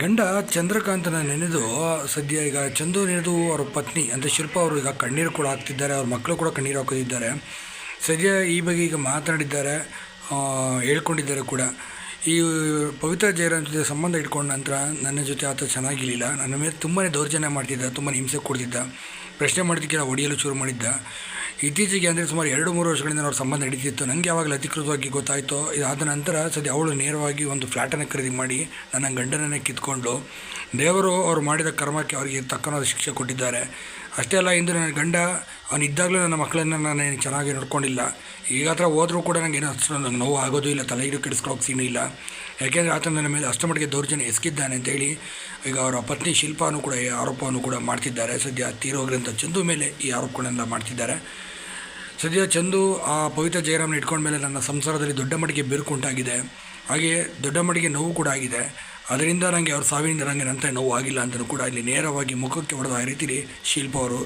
ಗಂಡ ಚಂದ್ರಕಾಂತನ ನೆನೆದು ಸದ್ಯ ಈಗ ಚಂದು ನೆನೆದು ಅವರ ಪತ್ನಿ ಅಂದರೆ ಶಿಲ್ಪ ಅವರು ಈಗ ಕಣ್ಣೀರು ಕೂಡ ಹಾಕ್ತಿದ್ದಾರೆ, ಅವ್ರ ಮಕ್ಕಳು ಕೂಡ ಕಣ್ಣೀರು ಹಾಕೋದಿದ್ದಾರೆ. ಸದ್ಯ ಈ ಬಗ್ಗೆ ಈಗ ಮಾತನಾಡಿದ್ದಾರೆ ಹೇಳ್ಕೊಂಡಿದ್ದಾರೆ ಕೂಡ. ಈ ಪವಿತ್ರ ಜಯರಾಮ್ ಜೊತೆ ಸಂಬಂಧ ಇಟ್ಕೊಂಡ ನಂತರ ನನ್ನ ಜೊತೆ ಆತ ಚೆನ್ನಾಗಿರಲಿಲ್ಲ. ನನ್ನ ಮೇಲೆ ತುಂಬಾ ದೌರ್ಜನ್ಯ ಮಾಡ್ತಿದ್ದ ತುಂಬ ಹಿಂಸೆ ಕೊಡ್ತಿದ್ದ. ಪ್ರಶ್ನೆ ಮಾಡಿದ್ದಕ್ಕೆಲ್ಲ ಹೊಡೆಯಲು ಶುರು ಮಾಡಿದ್ದ. ಇತ್ತೀಚೆಗೆ ಅಂದರೆ ಸುಮಾರು ಎರಡು ಮೂರು ವರ್ಷಗಳಿಂದ ಅವ್ರ ಸಂಬಂಧ ನಡೀತಿತ್ತು ನನಗೆ ಯಾವಾಗಲೂ ಅಧಿಕೃತವಾಗಿ ಗೊತ್ತಾಯಿತು ಇದಾದ ನಂತರ ಸದ್ಯ ಅವಳು ನೇರವಾಗಿ ಒಂದು ಫ್ಲ್ಯಾಟನ್ನು ಖರೀದಿ ಮಾಡಿ ನನ್ನ ಗಂಡನನ್ನೇ ಕಿತ್ಕೊಂಡು ದೇವರು ಅವರು ಮಾಡಿದ ಕರ್ಮಕ್ಕೆ ಅವರಿಗೆ ತಕ್ಕನಾದ ಶಿಕ್ಷೆ ಕೊಟ್ಟಿದ್ದಾರೆ. ಅಷ್ಟೇ ಅಲ್ಲ, ಇಂದು ನನ್ನ ಗಂಡ ಅವನಿದ್ದಾಗಲೂ ನನ್ನ ಮಕ್ಕಳನ್ನು ನಾನು ಚೆನ್ನಾಗಿ ನೋಡ್ಕೊಂಡಿಲ್ಲ. ಈಗ ಹತ್ರ ಹೋದರೂ ಕೂಡ ನನಗೆ ಏನೋ ಅಷ್ಟು ನಂಗೆ ನೋವು ಆಗೋದು ಇಲ್ಲ ತಲೆಗಿಡು ಕೆಡಿಸ್ಕೊಳ್ಳೋಕೆ ಸೀನು ಇಲ್ಲ. ಯಾಕೆಂದರೆ ಆತ ನನ್ನ ಮೇಲೆ ಅಷ್ಟು ಮಟ್ಟಿಗೆ ದೌರ್ಜನ್ಯ ಎಸಗಿದ್ದಾನೆ ಅಂತೇಳಿ ಈಗ ಅವರ ಪತ್ನಿ ಶಿಲ್ಪಾನು ಕೂಡ ಈ ಆರೋಪವನ್ನು ಕೂಡ ಮಾಡ್ತಿದ್ದಾರೆ. ಸದ್ಯ ತೀರೋಗ್ರಂಥ ಚಂದು ಮೇಲೆ ಈ ಆರೋಪಗಳನ್ನೆಲ್ಲ ಮಾಡ್ತಿದ್ದಾರೆ. ಸದ್ಯ ಚಂದು ಆ ಪವಿತ್ರ ಜಯರಾಮನ ಇಟ್ಕೊಂಡ ಮೇಲೆ ನನ್ನ ಸಂಸಾರದಲ್ಲಿ ದೊಡ್ಡ ಮಟ್ಟಿಗೆ ಬಿರುಕುಂಟಾಗಿದೆ ಹಾಗೆಯೇ ದೊಡ್ಡ ಮಟ್ಟಿಗೆ ನೋವು ಕೂಡ ಆಗಿದೆ. ಅದರಿಂದ ನನಗೆ ಅವ್ರ ಸಾವಿನಿಂದ ನನಗೆ ನಂತರ ನೋವು ಆಗಿಲ್ಲ ಅಂತಲೂ ಕೂಡ ಇಲ್ಲಿ ನೇರವಾಗಿ ಮುಖಕ್ಕೆ ಹೊಡೆದ ಆ ರೀತಿಲಿ ಶಿಲ್ಪ ಅವರು